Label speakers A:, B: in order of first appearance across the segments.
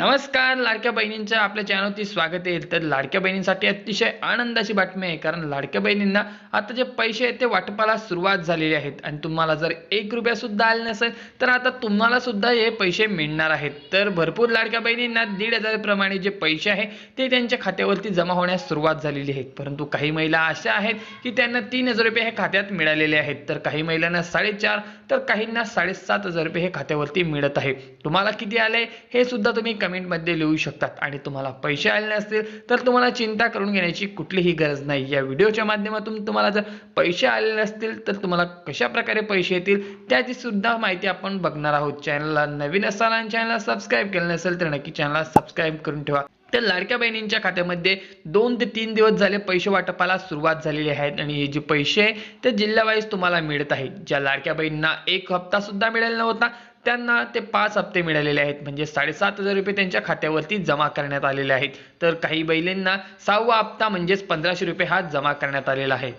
A: नमस्कार लाडक्या बहिणींच्या आपल्या चॅनलवरती स्वागत आहे. तर लाडक्या बहिणींसाठी अतिशय आनंदाची बातमी आहे कारण लाडक्या बहिणींना आता जे पैसे आहेत ते वाटपाला सुरुवात झालेली आहेत. आणि तुम्हाला जर एक रुपया सुद्धा आले नसेल तर आता तुम्हाला सुद्धा हे पैसे मिळणार आहेत. तर भरपूर लाडक्या बहिणींना दीड हजार प्रमाणे जे पैसे आहे ते त्यांच्या खात्यावरती जमा होण्यास सुरुवात झालेली आहे परंतु काही महिला अशा आहेत की त्यांना तीन हजार रुपये हे खात्यात मिळालेले आहेत. तर काही महिलांना साडेचार तर काहींना साडेसात हजार रुपये हे खात्यावरती मिळत आहे. तुम्हाला किती आले हे सुद्धा तुम्ही कमेंटमध्ये लिहू शकतात. आणि तुम्हाला पैसे आले नसतील तर तुम्हाला चिंता करून घेण्याची कुठलीही गरज नाही. या व्हिडिओच्या माध्यमातून तुम्हाला जर पैसे आले नसतील तर तुम्हाला कशा प्रकारे पैसे येतील त्याची सुद्धा माहिती आपण बघणार आहोत. चॅनलला नवीन असाल आणि चॅनलला सबस्क्राईब केलं नसेल तर नक्की चॅनलला सबस्क्राईब करून ठेवा. तर लाडक्या बहिणींच्या खात्यामध्ये दोन ते तीन दिवस झाले पैसे वाटपाला सुरुवात झालेली आहे. आणि हे जे पैसे आहे ते जिल्हावाईज तुम्हाला मिळत आहेत ज्या लाडक्या बहिणींना एक हप्ता सुद्धा मिळाला नव्हता त्यांना ते पाच हप्ते मिळालेले आहेत. म्हणजे साडेसात हजार रुपये त्यांच्या खात्यावरती जमा करण्यात आलेले आहेत. तर काही बहिणींना सहावा हप्ता म्हणजेच पंधराशे रुपये हा जमा करण्यात आलेला आहे.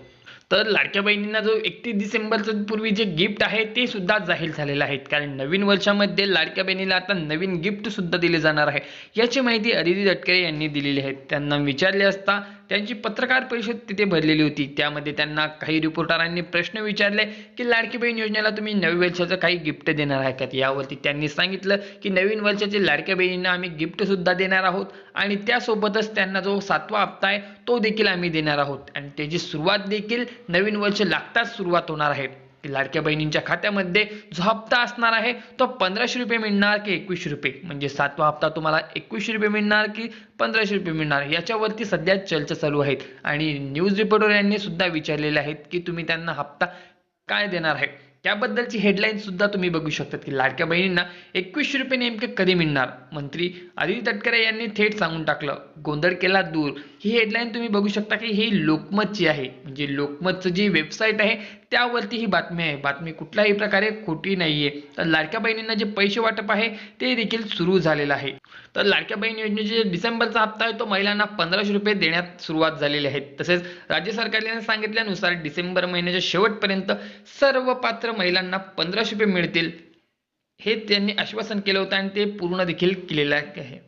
A: तर लाडक्या बहिणींना जो एकतीस डिसेंबरचं पूर्वी जे गिफ्ट आहे ते सुद्धा जाहीर झालेलं आहे. कारण नवीन वर्षामध्ये लाडक्या बहिणीला आता नवीन गिफ्ट सुद्धा दिले जाणार आहे. याची माहिती अदिती तटकरे यांनी दिलेली आहे. त्यांना विचारले असता त्यांची पत्रकार परिषद तिथे भरलेली होती. त्यामध्ये त्यांना काही रिपोर्टरांनी प्रश्न विचारले की लाडकी बहीण योजनेला तुम्ही नवीन वर्षाचं काही गिफ्ट देणार आहे का? यावरती त्यांनी सांगितलं की नवीन वर्षाचे लाडक्या बहिणींना आम्ही गिफ्ट सुद्धा देणार आहोत आणि त्यासोबतच त्यांना जो सातवा हप्ता आहे तो देखील आम्ही देणार आहोत. आणि त्याची सुरुवात देखील नवीन वर्ष लागताच सुरुवात होणार आहे. लाडक्या बहिणींच्या खात्यामध्ये जो हप्ता असणार आहे तो पंधराशे रुपये मिळणार की एकवीसशे रुपये? म्हणजे सातवा हप्ता तुम्हाला एकवीसशे रुपये मिळणार की पंधराशे रुपये मिळणार? याच्यावरती सध्या चर्चा चालू आहेत. आणि न्यूज रिपोर्टर यांनी सुद्धा विचारलेले आहेत की तुम्ही त्यांना हप्ता काय देणार आहे? त्याबद्दलची हेडलाईन सुद्धा तुम्ही बघू शकतात की लाडक्या बहिणींना एकवीसशे रुपये नेमके कधी मिळणार? मंत्री आदित्य तटकरे यांनी थेट सांगून टाकलं गोंधळ केला दूर. ही हेडलाईन तुम्ही बघू शकता की ही लोकमतची आहे. म्हणजे लोकमतचं जी वेबसाईट आहे त्यावरती ही बातमी आहे. बातमी कुठल्याही प्रकारे खोटी नाहीये. तर लाडक्या बहिणींना जे पैसे वाटप आहे ते देखील सुरू झालेलं आहे. तर लाडक्या बहीण योजनेचे डिसेंबरचा हप्ता आहे तो महिलांना पंधराशे रुपये देण्यात सुरुवात झालेली आहे. तसेच राज्य सरकारने सांगितल्यानुसार डिसेंबर महिन्याच्या शेवटपर्यंत सर्व पात्र महिलांना पंधराशे रुपये मिळतील. हे त्यांनी आश्वासन केलं होतं आणि ते पूर्ण देखील केलेलं आहे.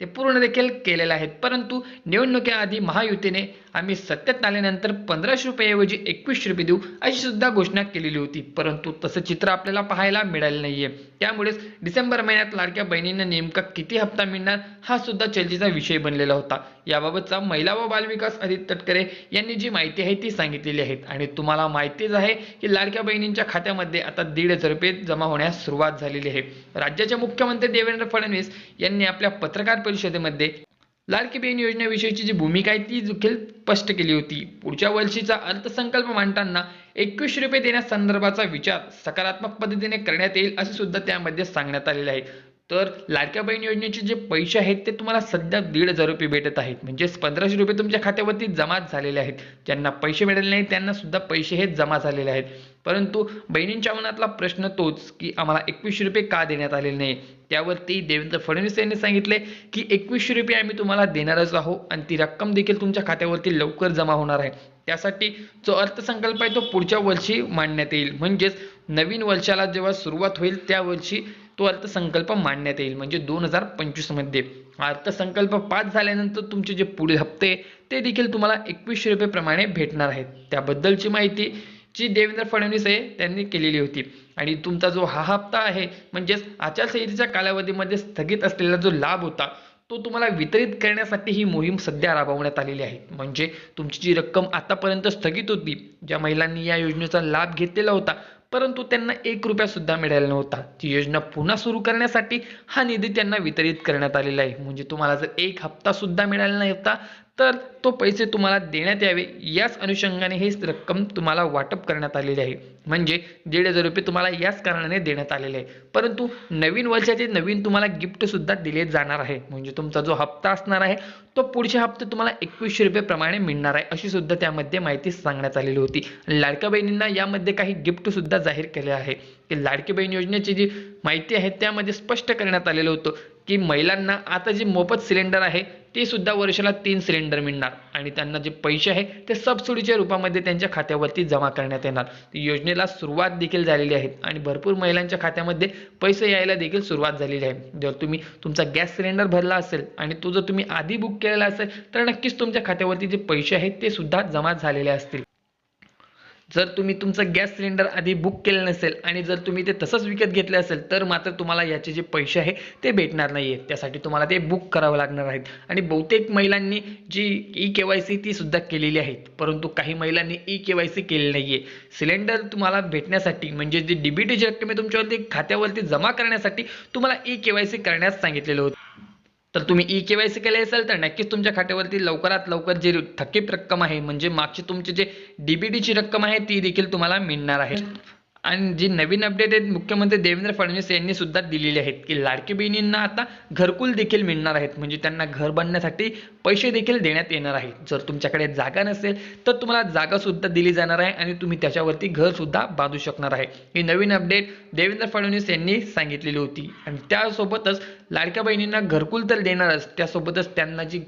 A: ते पूर्ण देखील केलेलं आहे परंतु निवडणुकीआधी महायुतीने आम्ही सत्तेत आल्यानंतर पंधराशे रुपयेऐवजी एकवीसशे रुपये देऊ अशी सुद्धा घोषणा केलेली होती. परंतु तसं चित्र आपल्याला पाहायला मिळालं नाहीये. त्यामुळेच डिसेंबर महिन्यात लाडक्या बहिणींना नेमका किती हप्ता मिळणार हा सुद्धा चर्चेचा विषय बनलेला होता. याबाबतचा महिला व बालविकास आदित्य तटकरे यांनी जी माहिती आहे ती सांगितलेली आहे. आणि तुम्हाला माहितीच आहे की लाडक्या बहिणींच्या खात्यामध्ये आता दीड हजार रुपये जमा होण्यास सुरुवात झालेली आहे. राज्याचे मुख्यमंत्री देवेंद्र फडणवीस यांनी आपल्या पत्रकार परिषदेमध्ये लाडकी बहीण योजनेविषयीची जी भूमिका आहे ती देखील स्पष्ट केली होती. पुढच्या वर्षीचा अर्थसंकल्प मांडताना एकवीस रुपये देण्यासंदर्भाचा विचार सकारात्मक पद्धतीने करण्यात येईल असे सुद्धा त्यामध्ये सांगण्यात आलेले आहे. तर लाडक्या बहीण योजनेचे जे पैसे आहेत ते तुम्हाला सध्या दीड हजार रुपये भेटत आहेत. म्हणजेच पंधराशे रुपये तुमच्या खात्यावरती जमा झालेले आहेत. ज्यांना पैसे मिळाले नाही त्यांना सुद्धा पैसे हे जमा झालेले आहेत. परंतु बहिणींच्या मनातला प्रश्न तोच की आम्हाला एकवीसशे रुपये का देण्यात आलेले नाही? त्यावरती देवेंद्र फडणवीस यांनी सांगितले की एकवीसशे रुपये आम्ही तुम्हाला देणारच आहोत आणि ती रक्कम देखील तुमच्या खात्यावरती लवकर जमा होणार आहे. त्यासाठी जो अर्थसंकल्प आहे तो पुढच्या वर्षी मांडण्यात येईल. म्हणजेच नवीन वर्षाला जेव्हा सुरुवात होईल त्या वर्षी तो अर्थसंकल्प मांडण्यात येईल. म्हणजे दोन हजार पंचवीसमध्ये. अर्थसंकल्प पास झाल्यानंतर तुमचे जे पुढील हप्ते ते देखील तुम्हाला एकवीसशे रुपये प्रमाणे भेटणार आहेत. त्याबद्दलची माहिती जी देवेंद्र फडणवीस आहे त्यांनी केलेली होती. आणि तुमचा जो हा हप्ता आहे म्हणजेच आचारसंहितेच्या कालावधीमध्ये स्थगित असलेला जो लाभ होता तो तुम्हाला वितरित करण्यासाठी ही मोहीम सध्या राबवण्यात आलेली आहे. म्हणजे तुमची जी रक्कम आतापर्यंत स्थगित होती ज्या महिलांनी या योजनेचा लाभ घेतलेला होता परंतु त्यांना एक रुपया सुद्धा मिळाला नव्हता. ती योजना पुन्हा सुरू करण्यासाठी हा निधी त्यांना वितरित करण्यात आलेला आहे. म्हणजे तुम्हाला जर एक हप्ता सुद्धा मिळाला नव्हता तर तो पैसे तुम्हाला देण्यात यावे. याच अनुषंगाने हे रक्कम तुम्हाला वाटप करण्यात आलेली आहे. म्हणजे दीड हजार रुपये तुम्हाला याच कारणाने देण्यात आलेले आहे. परंतु नवीन वर्षाचे नवीन तुम्हाला गिफ्ट सुद्धा दिले जाणार आहे. म्हणजे तुमचा जो हप्ता असणार आहे तो पुढचे हप्ते तुम्हाला एकवीसशे रुपये प्रमाणे मिळणार आहे अशी सुद्धा त्यामध्ये माहिती सांगण्यात आलेली होती. लाडक्या बहिणींना यामध्ये काही गिफ्ट सुद्धा जाहीर केले आहे. की लाडकी बहीण योजनेची जी माहिती आहे त्यामध्ये स्पष्ट करण्यात आलेलं होतं. की महिलांना आता जे मोफत सिलेंडर आहे ते सुद्धा वर्षाला तीन सिलेंडर मिळणार. आणि त्यांना जे पैसे आहे ते सबसिडीच्या रूपामध्ये त्यांच्या खात्यावरती जमा करण्यात येणार. योजनेला सुरुवात देखील झालेली आहे आणि भरपूर महिलांच्या खात्यामध्ये पैसे यायला देखील सुरुवात झालेली आहे. जर तुम्ही तुमचा गॅस सिलेंडर भरला असेल आणि तो जर तुम्ही आधी बुक केलेला असेल तर नक्कीच तुमच्या खात्यावरती जे पैसे आहेत ते सुद्धा जमा झालेले असतील. जर तुम्ही तुमचं गॅस सिलेंडर आधी बुक केलं नसेल आणि जर तुम्ही ते तसंच विकत घेतले असेल तर मात्र तुम्हाला याचे जे पैसे आहे ते भेटणार नाही आहेत त्यासाठी तुम्हाला ते बुक करावं लागणार आहेत. आणि बहुतेक महिलांनी जी ई के वाय सी ती सुद्धा केलेली आहेत. परंतु काही महिलांनी ई के वाय सी केलेली नाही आहे सिलेंडर तुम्हाला भेटण्यासाठी म्हणजे जी डी बी रक्कम आहे तुमच्यावरती खात्यावरती जमा करण्यासाठी तुम्हाला ई के वाय सी करण्यास सांगितलेलं होतं. तर तुम्ही ई के वाय सी केले असेल तर नक्कीच तुमच्या खात्यावरती लवकरात लवकर जी थकीत रक्कम आहे म्हणजे मागची तुमची जे डीबीडीची रक्कम आहे ती देखील तुम्हाला मिळणार आहे. आणि जी नवीन अपडेट आहेत मुख्यमंत्री देवेंद्र फडणवीस यांनी सुद्धा दिलेली आहेत की लाडकी बहिणींना आता घरकुल देखील मिळणार आहेत. म्हणजे त्यांना घर बांधण्यासाठी पैसे देखील देण्यात येणार आहेत. जर तुमच्याकडे जागा नसेल तर तुम्हाला जागा सुद्धा दिली जाणार आहे आणि तुम्ही त्याच्यावरती घर सुद्धा बांधू शकणार आहे. ही नवीन अपडेट देवेंद्र फडणवीस यांनी सांगितलेली होती. आणि त्यासोबतच लाडक्या बहिणींना घरकुल तर देणारच. त्यासोबतच त्यांना जी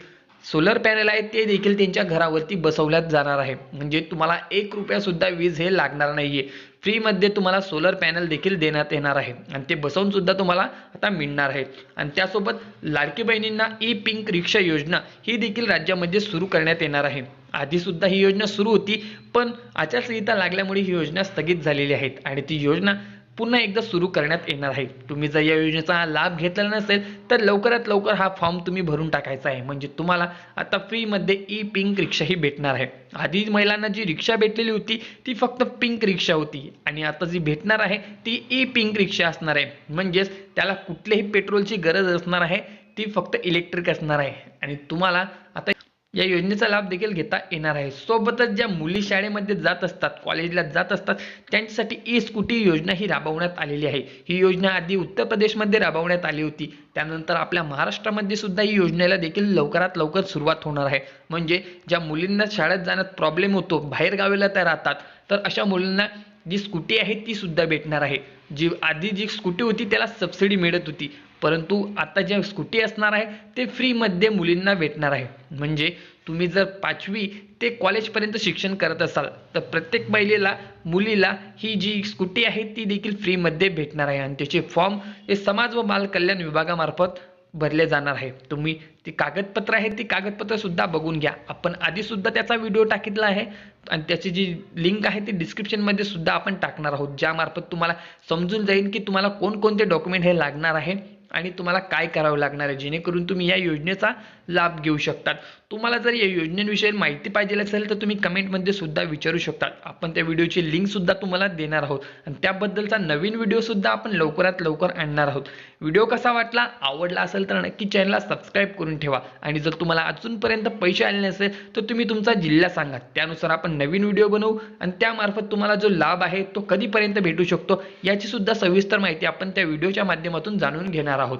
A: सोलर पॅनल आहे ते देखील त्यांच्या घरावरती बसवल्यात जाणार आहे. म्हणजे तुम्हाला एक रुपया सुद्धा वीज हे लागणार नाहीये. फ्रीमध्ये तुम्हाला सोलर पॅनल देखील देण्यात येणार आहे. आणि ते बसवून सुद्धा तुम्हाला आता मिळणार आहे. आणि त्यासोबत लाडकी बहिणींना ई पिंक रिक्षा योजना ही देखील राज्यामध्ये सुरू करण्यात येणार आहे. आधी सुद्धा ही योजना सुरू होती पण आचारसंहिता लागल्यामुळे ही योजना स्थगित झालेली आहे आणि ती योजना पुन्हा एकदा सुरू करण्यात येणार आहे. तुम्ही जर या योजनेचा लाभ घेतलेला नसेल तर लवकरात लवकर हा फॉर्म तुम्ही भरून टाकायचा आहे. म्हणजे तुम्हाला आता फ्रीमध्ये ई पिंक रिक्षा ही भेटणार आहे. आधी महिलांना जी रिक्षा भेटलेली होती ती फक्त पिंक रिक्षा होती. आणि आता जी भेटणार आहे ती ई पिंक रिक्षा असणार आहे. म्हणजेच त्याला कुठल्याही पेट्रोलची गरज असणार आहे ती फक्त इलेक्ट्रिक असणार आहे. आणि तुम्हाला आता या योजनेचा लाभ देखील घेता येणार आहे. सोबतच ज्या मुली शाळेमध्ये जात असतात कॉलेजला जात असतात त्यांच्यासाठी ई स्कूटी योजना ही राबवण्यात आलेली आहे. ही योजना आधी उत्तर प्रदेशमध्ये राबवण्यात आली होती. त्यानंतर आपल्या महाराष्ट्रामध्ये सुद्धा ही योजनेला देखील लवकरात लवकर सुरुवात होणार आहे. म्हणजे ज्या मुलींना शाळेत जाण्यात प्रॉब्लेम होतो बाहेर गावीला त्या राहतात तर अशा मुलींना जी स्कूटी आहे ती सुद्धा भेटणार आहे. जी आधी जी स्कूटी होती त्याला सबसिडी मिळत होती. परंतु आता ज्या स्कूटी असणार आहे ते फ्रीमध्ये मुलींना भेटणार आहे. म्हणजे तुम्ही जर पाचवी ते कॉलेजपर्यंत शिक्षण करत असाल तर प्रत्येक महिलेला मुलीला ही जी स्कूटी आहे ती देखील फ्रीमध्ये भेटणार आहे. आणि त्याचे फॉर्म हे समाज व बाल कल्याण विभागामार्फत भरले जाणार आहे. तुम्ही ती कागदपत्र आहे ती कागदपत्र सुद्धा बघून घ्या. आपण आधी सुद्धा त्याचा व्हिडिओ टाकितला आहे. आणि त्याची जी लिंक आहे ती डिस्क्रिप्शनमध्ये सुद्धा आपण टाकणार आहोत. ज्यामार्फत तुम्हाला समजून जाईल की तुम्हाला कोणकोणते डॉक्युमेंट हे लागणार आहे. आणि तुम्हाला काय करावं लागणार आहे? जेणेकरून तुम्ही या योजनेचा लाभ घेऊ शकतात. तुम्हाला जर या योजनेविषयी माहिती पाहिजे असेल तर तुम्ही कमेंटमध्ये सुद्धा विचारू शकता. आपण त्या व्हिडिओची लिंक सुद्धा तुम्हाला देणार आहोत. आणि त्याबद्दलचा नवीन व्हिडिओ सुद्धा आपण लवकरात लवकर आणणार आहोत. व्हिडिओ कसा वाटला आवडला असेल तर नक्की चॅनलला सबस्क्राईब करून ठेवा. आणि जर तुम्हाला अजूनपर्यंत पैसे आले नसेल तर तुम्ही तुमचा जिल्हा सांगा. त्यानुसार आपण नवीन व्हिडिओ बनवू आणि त्यामार्फत तुम्हाला जो लाभ आहे तो कधीपर्यंत भेटू शकतो याची सुद्धा सविस्तर माहिती आपण त्या व्हिडिओच्या माध्यमातून जाणून घेणार आहोत.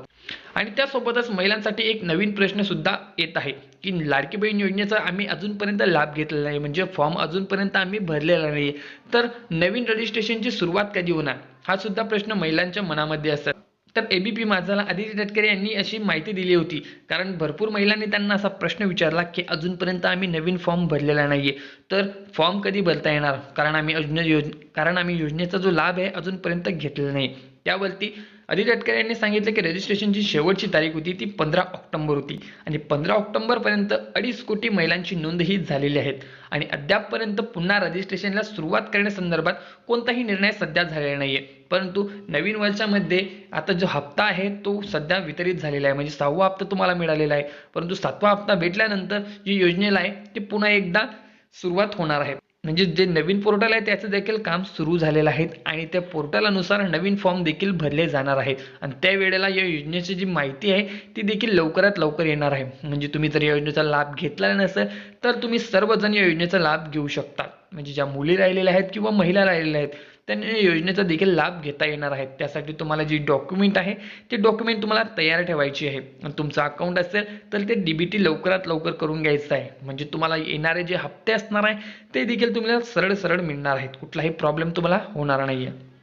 A: आणि त्यासोबतच महिलांसाठी एक नवीन प्रश्न सुद्धा येत आहे की लाडकी बहीण योजनेचा आम्ही अजूनपर्यंत लाभ घेतलेला नाही म्हणजे फॉर्म अजूनपर्यंत आम्ही भरलेला नाही. तर नवीन रजिस्ट्रेशनची सुरुवात कधी होणार? हा सुद्धा प्रश्न महिलांच्या मनामध्ये असतात. तर एबीपी माझाला आदित्य तटकरे यांनी अशी माहिती दिली होती. कारण भरपूर महिलांनी त्यांना असा प्रश्न विचारला की अजूनपर्यंत आम्ही नवीन फॉर्म भरलेला नाहीये. तर फॉर्म कधी भरता येणार? कारण आम्ही योजने योज कारण आम्ही योजनेचा जो लाभ आहे अजूनपर्यंत घेतलेला नाही. त्यावरती आदित्य तटकरे यांनी सांगितलं की रजिस्ट्रेशनची शेवटची तारीख होती ती पंधरा ऑक्टोबर होती. आणि पंधरा ऑक्टोबरपर्यंत अडीच कोटी महिलांची नोंदही झालेली आहेत. आणि अद्यापपर्यंत पुन्हा रजिस्ट्रेशनला सुरुवात करण्यासंदर्भात कोणताही निर्णय सध्या झालेला नाहीये. परंतु नवीन वर्षामध्ये आता जो हप्ता आहे तो सध्या वितरित झालेला आहे. म्हणजे सहावा हप्ता तुम्हाला मिळालेला आहे. परंतु सातवा हप्ता भेटल्यानंतर जी योजनेला आहे ती पुन्हा एकदा सुरुवात होणार आहे. म्हणजे जे नवीन पोर्टल आहे त्याचं देखील काम सुरू झालेलं आहे आणि त्या पोर्टलानुसार नवीन फॉर्म देखील भरले जाणार आहेत. आणि त्यावेळेला या योजनेची जी माहिती आहे ती देखील लवकरात लवकर येणार आहे. म्हणजे तुम्ही जर या योजनेचा लाभ घेतला नसेल तर तुम्ही सर्वजण या योजनेचा लाभ घेऊ शकता. म्हणजे ज्या मुली राहिलेल्या आहेत किंवा महिला राहिलेल्या आहेत त्यांनी योजनेचा देखील लाभ घेता येणार आहे. त्यासाठी तुम्हाला जी डॉक्युमेंट आहे ते डॉक्युमेंट तुम्हाला तयार ठेवायची आहे. तुमचं अकाउंट असेल तर ते डीबीटी लवकरात लवकर करून घ्यायचं आहे. म्हणजे तुम्हाला येणारे जे हप्ते असणार आहे ते देखील तुम्हाला सरळ सरळ मिळणार आहेत. कुठलाही प्रॉब्लेम तुम्हाला होणार नाही आहे